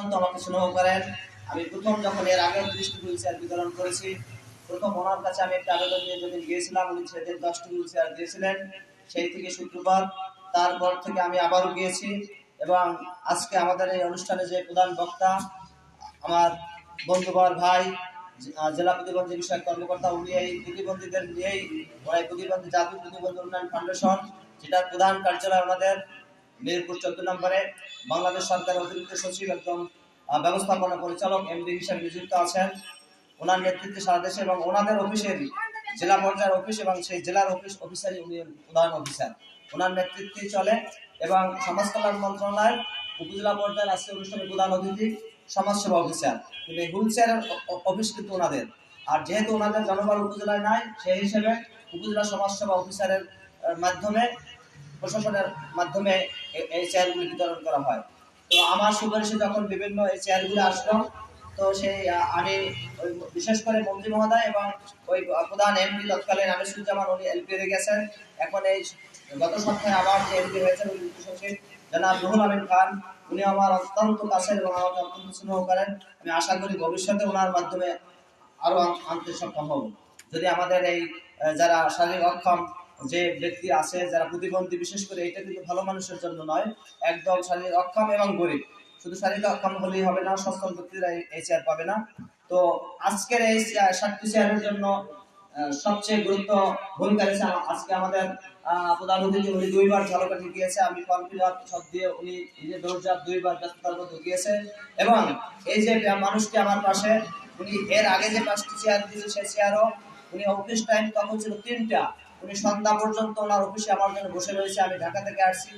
অত্যন্ত আমাকে স্নেহ করেন। আমি প্রথম যখন এর আগে দৃষ্টি হুইল চেয়ার বিতরণ করেছি, প্রথম ওনার কাছে আমি একটা আবেদন নিয়ে যেদিন গিয়েছিলাম, উনি সেদিন দশটি হুইল চেয়ার দিয়েছিলেন, সেই থেকে শুক্রবার। তারপর থেকে আমি আবারও গিয়েছি এবং আজকে আমাদের এই অনুষ্ঠানে যে প্রধান বক্তা, আমার বন্ধুবর ভাই জেলা প্রতিবন্ধী বিষয়ক কর্মকর্তা, উনি এই প্রতিবন্ধীদের নিয়েই প্রতিবন্ধী জাতীয় প্রতিবন্ধী উন্নয়ন ফাউন্ডেশন যেটার প্রধান কার্যালয় আমাদের মিরপুর চোদ্দ নম্বরে বাংলাদেশ সরকারের অতিরিক্ত সচিব একজন ব্যবস্থাপনা পরিচালক এমডি হিসেবে নিযুক্ত আছেন। ওনার নেতৃত্বে সারা দেশে এবং ওনাদের অফিসের জেলা পর্যায়ের অফিস এবং সেই জেলার অফিস অফিসারই উনি প্রধান অফিসার। ওনার নেতৃত্বে চলে এবং সমাজ কল্যাণ মন্ত্রণালয় উপজেলা পর্যায়ের আজকে অনুষ্ঠানের প্রধান অতিথি, সমাজসেবা অফিসার। কিন্তু হুইল চেয়ারের অফিস কিন্তু ওনাদের। আর যেহেতু ওনাদের জনবল উপজেলায় নাই, সেই হিসেবে উপজেলা সমাজসেবা অফিসারের মাধ্যমে প্রশাসনের মাধ্যমে এই চেয়ারগুলি বিতরণ করা হয়। তো আমার সুপারিশে যখন বিভিন্ন এই চেয়ারগুলো আসলো, তো সেই আমি বিশেষ করে মন্ত্রী মহোদয় এবং ওই প্রধান এমপি তৎকালীন আনিসুজ্জামান, উনি এলপি হয়ে গেছেন। এখন এই গত সপ্তাহে আবার যে এমপি হয়েছেন, উনি সচিব। জনাব রুহুল আমিন খান, উনি আমার অত্যন্ত কাছের এবং আমাকে অত্যন্ত স্নেহ করেন। আমি আশা করি ভবিষ্যতে ওনার মাধ্যমে আরও আন- আনতে সক্ষম হব। যদি আমাদের এই যারা শারীরিক অক্ষম যে ব্যক্তি আছে যারা প্রতিবন্ধী বিশেষ করে এটা কিন্তু ভালো মানুষের জন্য নয় একদম শারীরিক অক্ষম এবং গরিব। শুধু শারীরিক অক্ষম হলেই হবে না সচ্ছল ব্যক্তিরা এই- চেয়ার পাবে না। তো আজকের এই সাতটি চেয়ারের জন্য সবচেয়ে গুরুত্ব ভূমিকা রয়েছে আজকে আমাদের আহ, প্রধান অতিথি উনি দুইবার ঝালকাঠি গিয়েছে আমি সব দিয়ে উনি দৌড়ঝাঁপ দুইবার ব্যস্ততার মধ্যে গিয়েছে এবং এই যে মানুষটি আমার পাশে উনি এর আগে যে পাঁচটি চেয়ার দিয়েছে সেই চেয়ারও উনি অফিস টাইম তখন ছিল তিনটা। উনি সন্ধ্যা পর্যন্ত ওনার অফিসে আমার জন্য বসে রয়েছে আমি ঢাকা থেকে আসছি।